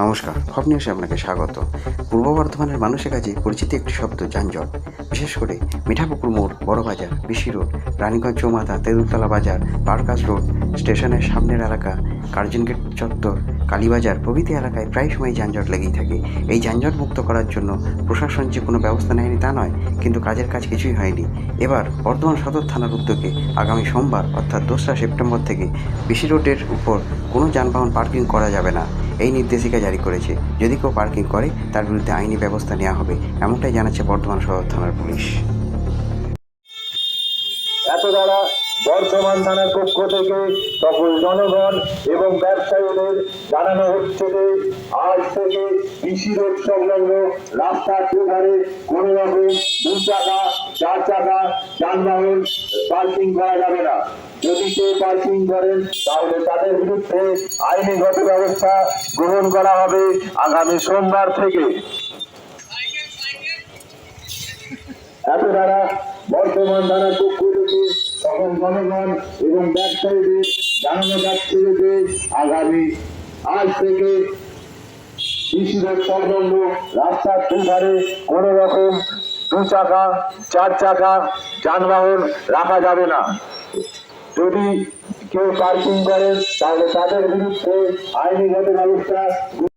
নমস্কার খব নিউজে আপনাকে স্বাগত। পূর্ব বর্ধমানের মানুষের কাছে পরিচিত একটি শব্দ, যানজট। বিশেষ করে মিঠাপুকুর মোড়, বড়বাজার বিশি রোড, রানীগঞ্জ চৌমাথা, তেঁতুলতলা বাজার, বারকাস রোড, স্টেশনের সামনের এলাকা কার্জন গেট চত্বর, কালীবাজার প্রভৃতি এলাকায় প্রায় সময় যানজট লেগেই থাকে। এই যানজট মুক্ত করার জন্য প্রশাসন যে কোনো ব্যবস্থা নেয়নি তা নয়, কিন্তু কাজের কাজ কিছুই হয়নি। এবার বর্ধমান সদর থানার উদ্যোগে আগামী সোমবার, অর্থাৎ দোসরা সেপ্টেম্বর থেকে বিশি রোডের উপর কোনো যানবাহন পার্কিং করা যাবে না। এই নির্দেশিকা জারি করেছে। যদি কেউ পার্কিং করে, তার বিরুদ্ধে আইনি ব্যবস্থা নেওয়া হবে, এমনটাই জানাচ্ছে বর্ধমান সদর থানার পুলিশ। এত দ্বারা বর্ধমান থানার পক্ষ থেকে সকল জনগণ এবং ব্যবসায়ীদের জানানো হচ্ছে যে, আজ থেকে কৃষি রোড সংলগ্ন রাস্তার দুধারে কোন রকম দু চাকা চার চাকা যানবাহন পার্কিং করা যাবে না। যদি কেউ পার্কিং করেন, তাহলে তাদের বিরুদ্ধে আইনিগত ব্যবস্থা গ্রহণ করা হবে আগামী সোমবার থেকে। এত দ্বারা বর্তমান থানার পক্ষ থেকে সকল জনগণ এবং ব্যবসায়ীদের, জানানো যাচ্ছে যে আগামী আজ থেকে কৃষিদের সংলগ্ন রাস্তার দুধারে কোন রকম দু চাকা, চার চাকা যানবাহন রাখা যাবে না। যদি কেউ পার্কিং করেন তাহলে তাদের বিরুদ্ধে আইনিগত ব্যবস্থা